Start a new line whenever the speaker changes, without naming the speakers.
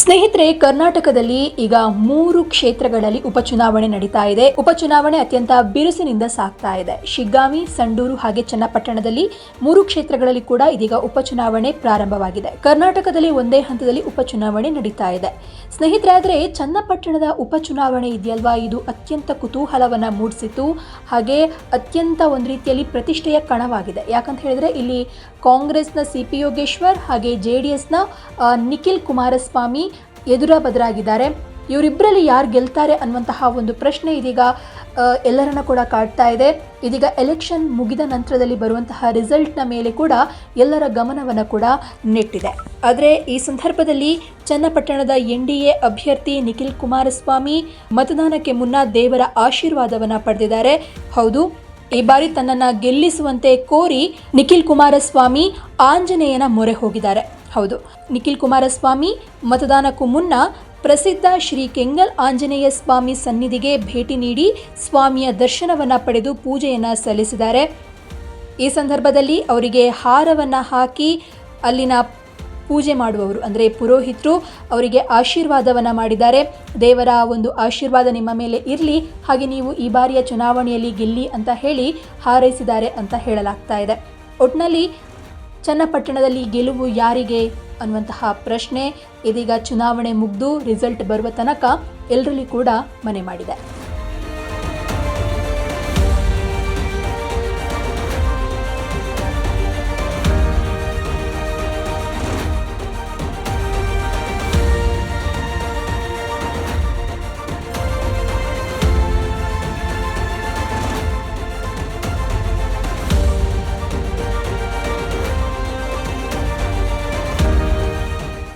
ಸ್ನೇಹಿತರೆ, ಕರ್ನಾಟಕದಲ್ಲಿ ಈಗ ಮೂರು ಕ್ಷೇತ್ರಗಳಲ್ಲಿ ಉಪಚುನಾವಣೆ ನಡೀತಾ ಇದೆ. ಉಪಚುನಾವಣೆ ಅತ್ಯಂತ ಬಿರುಸಿನಿಂದ ಸಾಗ್ತಾ ಇದೆ. ಶಿಗ್ಗಾಮಿ, ಸಂಡೂರು ಹಾಗೆ ಚನ್ನಪಟ್ಟಣದಲ್ಲಿ ಮೂರು ಕ್ಷೇತ್ರಗಳಲ್ಲಿ ಕೂಡ ಇದೀಗ ಉಪಚುನಾವಣೆ ಪ್ರಾರಂಭವಾಗಿದೆ. ಕರ್ನಾಟಕದಲ್ಲಿ ಒಂದೇ ಹಂತದಲ್ಲಿ ಉಪಚುನಾವಣೆ ನಡೀತಾ ಇದೆ. ಸ್ನೇಹಿತರೆ, ಆದರೆ ಚನ್ನಪಟ್ಟಣದ ಉಪಚುನಾವಣೆ ಇದೆಯಲ್ವಾ? ಇದು ಅತ್ಯಂತ ಕುತೂಹಲವನ್ನ ಮೂಡಿಸಿತು ಹಾಗೆ ಅತ್ಯಂತ ಒಂದು ರೀತಿಯಲ್ಲಿ ಪ್ರತಿಷ್ಠೆಯ ಕಣವಾಗಿದೆ. ಯಾಕಂತ ಹೇಳಿದ್ರೆ, ಇಲ್ಲಿ ಕಾಂಗ್ರೆಸ್ನ ಸಿ ಪಿ ಯೋಗೇಶ್ವರ್ ಹಾಗೆ ಜೆ ಡಿ ಎಸ್ನ ನಿಖಿಲ್ ಕುಮಾರಸ್ವಾಮಿ ಎದುರ ಬದರಾಗಿದ್ದಾರೆ. ಇವರಿಬ್ಬರಲ್ಲಿ ಯಾರು ಗೆಲ್ತಾರೆ ಅನ್ನುವಂತಹ ಒಂದು ಪ್ರಶ್ನೆ ಇದೀಗ ಎಲ್ಲರನ್ನ ಕೂಡ ಕಾಡ್ತಾ ಇದೆ. ಇದೀಗ ಎಲೆಕ್ಷನ್ ಮುಗಿದ ನಂತರದಲ್ಲಿ ಬರುವಂತಹ ರಿಸಲ್ಟ್ನ ಮೇಲೆ ಕೂಡ ಎಲ್ಲರ ಗಮನವನ್ನು ಕೂಡ ನೆಟ್ಟಿದೆ. ಆದರೆ ಈ ಸಂದರ್ಭದಲ್ಲಿ ಚನ್ನಪಟ್ಟಣದ ಎನ್ ಡಿ ಎ ಅಭ್ಯರ್ಥಿ ನಿಖಿಲ್ ಕುಮಾರಸ್ವಾಮಿ ಮತದಾನಕ್ಕೆ ಮುನ್ನ ದೇವರ ಆಶೀರ್ವಾದವನ್ನು ಪಡೆದಿದ್ದಾರೆ. ಹೌದು, ಈ ಬಾರಿ ತನ್ನನ್ನು ಗೆಲ್ಲಿಸುವಂತೆ ಕೋರಿ ನಿಖಿಲ್ ಕುಮಾರಸ್ವಾಮಿ ಆಂಜನೇಯನ ಮೊರೆ ಹೋಗಿದ್ದಾರೆ. ಹೌದು. ನಿಖಿಲ್ ಕುಮಾರಸ್ವಾಮಿ ಮತದಾನಕ್ಕೂ ಮುನ್ನ ಪ್ರಸಿದ್ಧ ಶ್ರೀ ಕೆಂಗಲ್ ಆಂಜನೇಯ ಸ್ವಾಮಿ ಸನ್ನಿಧಿಗೆ ಭೇಟಿ ನೀಡಿ ಸ್ವಾಮಿಯ ದರ್ಶನವನ್ನ ಪಡೆದು ಪೂಜೆಯನ್ನು ಸಲ್ಲಿಸಿದ್ದಾರೆ. ಈ ಸಂದರ್ಭದಲ್ಲಿ ಅವರಿಗೆ ಹಾರವನ್ನು ಹಾಕಿ ಅಲ್ಲಿನ ಪೂಜೆ ಮಾಡುವವರು, ಅಂದರೆ ಪುರೋಹಿತರು, ಅವರಿಗೆ ಆಶೀರ್ವಾದವನ್ನು ಮಾಡಿದ್ದಾರೆ. ದೇವರ ಒಂದು ಆಶೀರ್ವಾದ ನಿಮ್ಮ ಮೇಲೆ ಇರಲಿ, ಹಾಗೆ ನೀವು ಈ ಬಾರಿಯ ಚುನಾವಣೆಯಲ್ಲಿ ಗೆಲ್ಲಿ ಅಂತ ಹೇಳಿ ಹಾರೈಸಿದ್ದಾರೆ ಅಂತ ಹೇಳಲಾಗ್ತಾ ಇದೆ. ಒಟ್ಟಿನಲ್ಲಿ ಚನ್ನಪಟ್ಟಣದಲ್ಲಿ ಗೆಲುವು ಯಾರಿಗೆ ಅನ್ನುವಂತಹ ಪ್ರಶ್ನೆ ಇದೀಗ ಚುನಾವಣೆ ಮುಗಿದು ರಿಸಲ್ಟ್ ಬರುವ ತನಕ ಎಲ್ಲರಲ್ಲಿ ಕೂಡ ಮನೆ ಮಾಡಿದೆ.